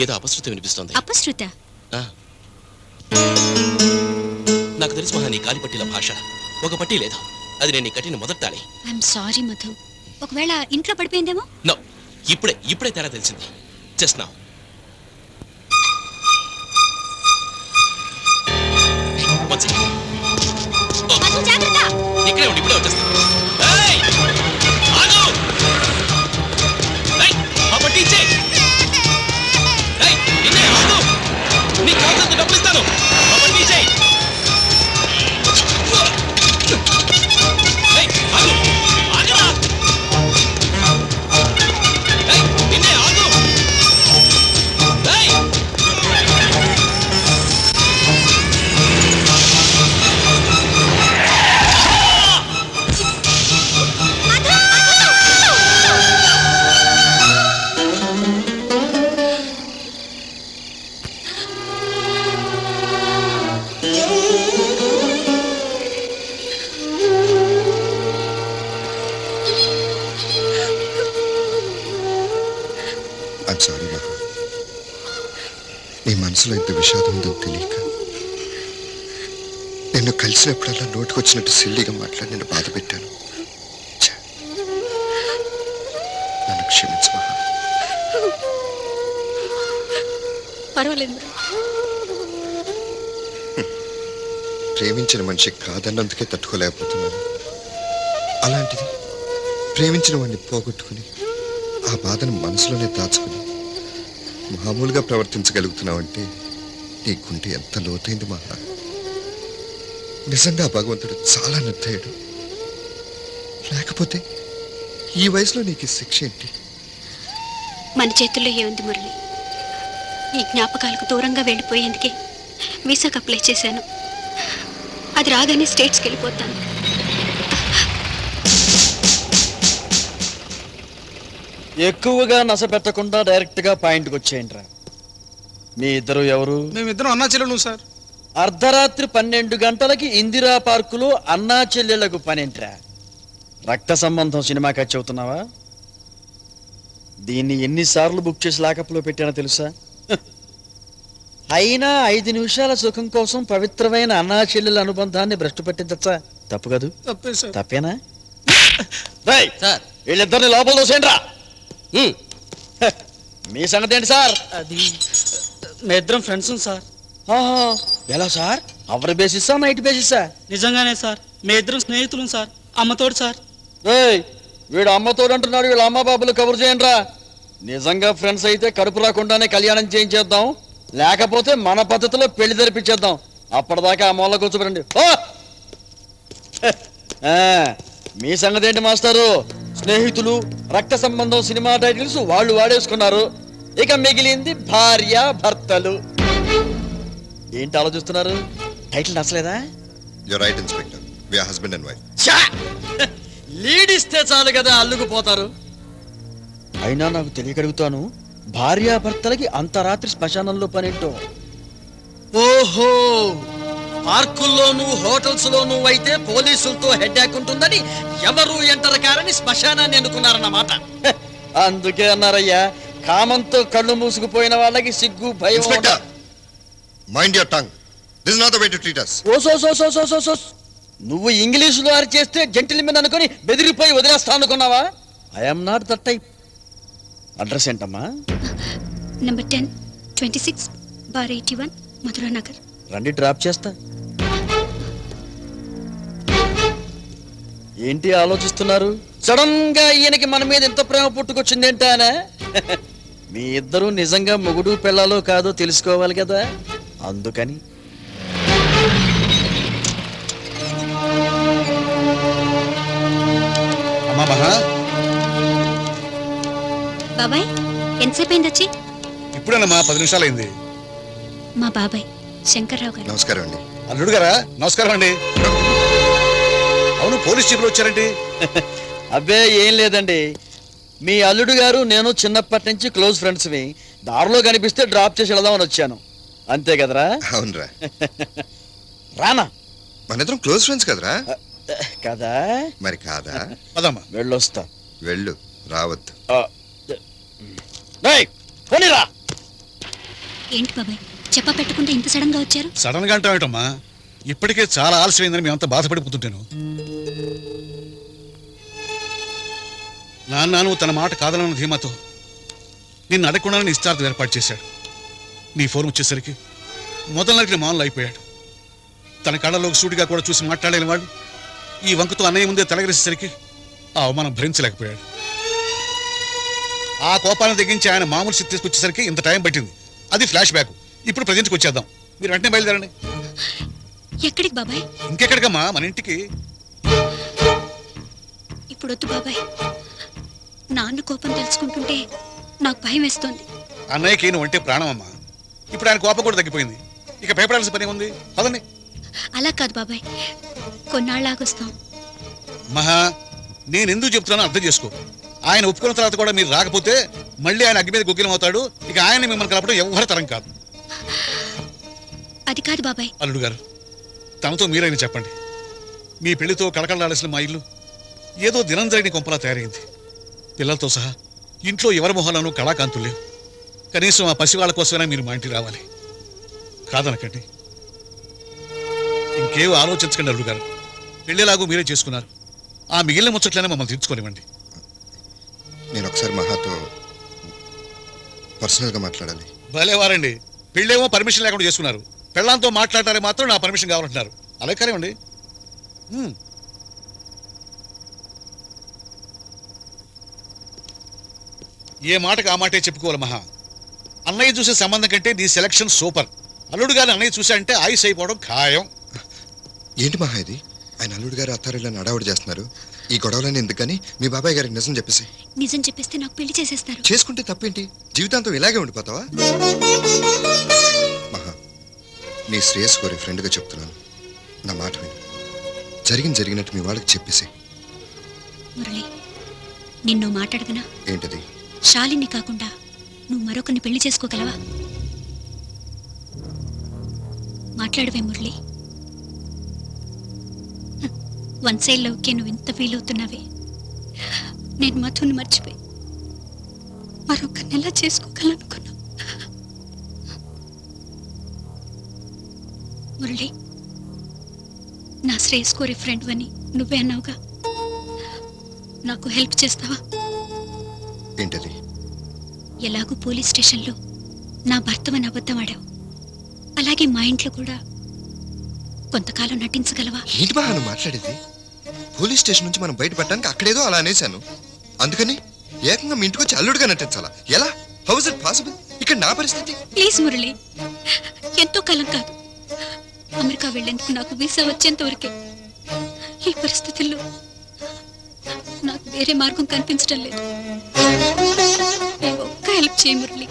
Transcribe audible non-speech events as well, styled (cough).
ఏదో అపశృతి వినిపిస్తోంది. అపశృత? ఆ. నాకు తెలుసు మహా నీ కాలిపట్టీల భాష. ఒక పట్టీ లేదు? అది నేను కట్టిన మొదటి తాళి. I'm sorry Madhu. ఒకవేళ ఇంట్లో పడిపోయిందేమో? నో ఇప్పుడే ఇప్పుడే తేడా తెలిసింది. జస్ట్ నా. ఐమ్ సారీ మహా నీ మనసులో ఇంత విషాదం ఉందని తెలియక నిన్ను కలిసినప్పుడల్లా నోటుకొచ్చినట్టు సిల్లిగా మాట్లాడి నిన్ను బాధ పెట్టాను. నన్ను క్షమించు మహా. పర్వాలేదు. ప్రేమించిన మనిషి కాదన్నందుకే తట్టుకోలేకపోతున్నాను. అలాంటిది ప్రేమించిన వాడిని పోగొట్టుకుని ఆ బాధను మనసులోనే దాచుకుని మామూలుగా ప్రవర్తించగలుగుతున్నావంటే నీ గుండె ఎంత లోతైంది మహా నిజంగా భగవంతుడు చాలా నిర్దయుడు. లేకపోతే ఈ వయసులో నీకు శిక్ష ఏంటి? మన చేతుల్లో ఏముంది మురళి? ఈ జ్ఞాపకాలకు దూరంగా వెళ్ళిపోయేందుకే వీసాకు అప్లై చేశాను. అది రాగానే స్టేట్స్కి వెళ్ళిపోతాను. ఎక్కువగా నస పెట్టకుండా డైరెక్ట్గా పాయింట్కి వచ్చేయండి రా మీ ఇద్దరు ఎవరు? మేమిద్దరం అన్నా చెల్లెలు సార్. అర్ధరాత్రి పన్నెండు గంటలకి ఇందిరా పార్కులో అన్నా చెల్లెళ్ళకు పనేంట్రా? రక్త సంబంధం సినిమాకి అవుతున్నావా దీన్ని ఎన్నిసార్లు బుక్ చేసి లాకప్లో పెట్టానో తెలుసా. అయినా ఐదు నిమిషాల సుఖం కోసం పవిత్రమైన అన్నా చెల్లెల అనుబంధాన్ని భ్రష్టు పట్టించచ్చా తప్పు కదూ. తప్పే సార్. తప్పేనా? వీళ్ళిద్దరిని లోపల దోసేయండి రా మీ సంగతి ఏంటి సార్? అది మీ ఇద్దరం ఫ్రెండ్స్ సార్. ఆహా, ఎలా సార్? అవర్ బేసిస్సా నైట్ బేసిస్సా నిజంగానే సార్ మీ ఇద్దరం స్నేహితులం సార్ అమ్మతోడు సార్. రేయ్ వీడు అమ్మతోడు అంటున్నాడు వీళ్ళ అమ్మ బాబులు కబురు చేయండి నిజంగా ఫ్రెండ్స్ అయితే కడుపు రాకుండానే కళ్యాణం చేయించేద్దాం. లేకపోతే మన పద్ధతిలో పెళ్ళి జరిపించేద్దాం. అప్పటిదాకా ఆ మూల కూర్చోబెట్టండి. ఓ! ఆ, మీ సంగతి ఏంటి మాస్టారు? స్నేహితులు రక్త సంబంధం సినిమా టైటిల్స్ వాళ్ళు వాడేసుకున్నారు. ఇక మిగిలింది భార్య భర్తలు. ఏంటి ఆలోచిస్తున్నారు? టైటిల్ నచ్చలేదా? Your right inspector we husband and wife! Lead ఇస్తే చాలు కదా అల్లుకుపోతారు. అయినా నాకు తెలియగలుగుతాను భార్యాభర్తలకి అంత రాత్రి శ్మశానంలో పనేంటో? ఓహో! పార్కుల్లోనూ హోటల్స్ లోనూ అయితే పోలీసులతో హెడ్డాక్ ఉంటుందని ఎవరు ఎంటర్ కారని శ్మశానాన్ని ఎన్నుకున్నారన్నమాట. అందుకే అన్నారయ్యా కామంతో కళ్ళు మూసుకుపోయిన వాళ్ళకి సిగ్గు భయం mind your tongue this not the way to treat us. Oh so so so so so so నువ్వు ఇంగ్లీషులో అరిచేస్తే జెంటిల్మెన్ అనుకొని బెదిరిపోయి వదిలేస్తా అనుకున్నావా? I'm not that type address ఏంటమ్మా? Number ten twenty six bar eighty one Madhura Nagar రండి drop చేస్తా. ఏంటి ఆలోచిస్తున్నారు? సడన్గా ఈయనకి మన మీద ఎంత ప్రేమ పుట్టుకొచ్చింది ఏంటానే (laughs) మీ ఇద్దరు నిజంగా మొగుడు పిల్లలో కాదో తెలుసుకోవాలి కదా? అందుకని. అమ్మా మహా. బాబాయ్ ఎంతసేపు అయింది వచ్చి? ఇప్పుడేనమ్మా పది నిమిషాలు అయింది. మా బాబాయ్ శంకర్రావు గారు. నమస్కారం అండి. అల్లుడు గారా? నమస్కారం అండి. అవును పోలీస్ జీపులు వచ్చారండి అబ్బే ఏం లేదండి. మీ అల్లుడు గారు నేను చిన్నప్పటి నుంచి క్లోజ్ ఫ్రెండ్స్వి. దారిలో కనిపిస్తే డ్రాప్ చేసి వెళదామని వచ్చాను. అంతే కదరా? అవునరా. (laughs) రానా? మన ఇద్దరం క్లోజ్ ఫ్రెండ్స్ కదరా? కదా? మరి కాదా? పదమ్మా. వెళ్ళొస్తా. వెళ్ళు రావద్దు. పోనీరా. ఏంటి బాబాయ్ చెప్ప పెట్టకుండా ఇంత సడన్గా వచ్చారు? సడన్గా అంటావేటమ్మా? ఇప్పటికే చాలా ఆలస్యమైందని మేమంతా బాధపడిపోతుంటాను. నాన్న నువ్వు తన మాట కాదనన్న ధీమాతో. నిన్ను అడగకుండానే నిశ్చార్థం ఏర్పాటు చేశాడు. నీ ఫోన్ వచ్చేసరికి మొదలు నరికిన మానులు అయిపోయాడు. తన కళ్ళలోకి సూటిగా కూడా చూసి మాట్లాడలేని వాడు ఈ వంకతో అన్నయ్య ముందే తలగరేసేసరికి ఆ అవమానం భరించలేకపోయాడు. ఆ కోపాలను తెగించి ఆయన మామూలు స్థితి తీసుకొచ్చేసరికి ఇంత టైం పట్టింది. అది ఫ్లాష్ బ్యాక్. ఇప్పుడు ప్రజెంట్కి వచ్చేద్దాం. మీరు వెంటనే బయలుదేరండి. ఎక్కడికి బాబాయ్? ఇంకెక్కడికమ్మా? మన ఇంటికి. ఇప్పుడు వద్దు బాబాయ్. నాన్న కోపం తెలుసుకుంటుంటే నాకు భయం వేస్తోంది. అన్నయ్యకి నువ్వు అంటే ప్రాణం అమ్మా ఇప్పుడు ఆయన కోపం కూడా తగ్గిపోయింది. ఇక భయపడాల్సిన పని ఉంది పదండి. అలా కాదు బాబాయ్. కొన్నాళ్ళాగొస్తాం. మహా నేను ఎందుకు చెప్తున్నానో అర్థం చేసుకో. ఆయన ఒప్పుకున్న తర్వాత కూడా మీరు రాకపోతే మళ్ళీ ఆయన అగ్గి మీద గుగ్గిలం అవుతాడు. ఇక ఆయన మిమ్మల్ని కలపడం ఎవరి తరం కాదు. అది కాదు బాబాయ్. అల్లుడు గారు తనతో మీరైనా చెప్పండి. మీ పెళ్ళితో కళకళలాడాల్సిన మా ఇల్లు ఏదో దినం జరిగిన కొంపలా తయారైంది. పిల్లలతో సహా ఇంట్లో ఎవరి మొహాలను కళాకాంతులు లేవు. కనీసం ఆ పసివాళ్ళ కోసమైనా మీరు మా ఇంటికి రావాలి. కాదనకండి. ఇంకేం ఆలోచించకండి అల్లుడు గారు. పెళ్ళిలాగూ మీరే చేసుకున్నారు. ఆ మిగిలిన ముచ్చట్లనే మమ్మల్ని తీర్చుకోనివ్వండి. నేను ఒకసారి మహాతో పర్సనల్గా మాట్లాడాలి. భలేవారండి. పెళ్ళేమో పర్మిషన్ లేకుండా చేసుకున్నారు. పెళ్ళాంతో మాట్లాడటానికి మాత్రం నా పర్మిషన్ కావాలంటున్నారు. అలాగే కానివ్వండి. ఏ మాటకు ఆ మాటే చెప్పుకోవాలి మహా. అన్నయ్య చూసే సంబంధం కంటే నీ సెలక్షన్ సూపర్ అల్లుడు గారు అన్నయ్య చూసా అంటే ఆయుస్ అయిపోవడం ఖాయం. ఏంటి మహా ఇది? ఆయన అల్లుడు గారు అత్తారిల్లని అడావుడు చేస్తున్నారు. ఈ గొడవలని ఎందుకని? మీ బాబాయ్ గారికి నిజం చెప్పేసి నిజం చెప్పేస్తే నాకు పెళ్ళి చేసేస్తారు. చేసుకుంటే తప్పేంటి? జీవితాంతం ఇలాగే ఉండిపోతావా? మహా నీ శ్రేయస్ కోరే ఫ్రెండ్గా చెప్తున్నాను. నా మాట విను. జరిగింది జరిగినట్టు మీ వాళ్ళకి చెప్పేసి మురళి నిన్ను మాట్లాడగనా ఏంటది? శాలిని కాకుండా నువ్వు మరొకరిని పెళ్ళి చేసుకోగలవా? మాట్లాడవే మురళి. వన్ సైడ్ ఓకే నువ్వు ఇంత ఫీల్ అవుతున్నావే నేను మధుని మర్చిపోయి మరొకరిని ఎలా చేసుకోగలనుకున్నా? మురళి నా శ్రేయస్ కోరి ఫ్రెండ్ అని నువ్వే అన్నావుగా. నాకు హెల్ప్ చేస్తావా? ఏంటది? ఎలాగూ పోలీస్ స్టేషన్లో నా భర్తవని అబద్ధం ఆడావు. అలాగే మా ఇంట్లో కూడా. కొంతకాలం నటించగలవా? ఏంటి నువ్వు మాట్లాడేది? పోలీస్ స్టేషన్ నుంచి మనం బయటపడడానికి అక్కడేదో అలా అనేశాను. అందుకని ఏకంగా మీ ఇంటికి వచ్చి అల్లుడుగా నటించాలా? ఎలా? హౌస్ ఇట్ పాసిబుల్ ఇక్కడ నా పరిస్థితి? ప్లీజ్ మురళి. ఎంతో కాలం కాదు. అమెరికా వెళ్ళేందుకు నాకు వీసా వచ్చేంత వరకే. ఈ పరిస్థితుల్లో నాకు వేరే మార్గం కనిపించడం లేదు. ఒక్క హెల్ప్ చేయి మురళి.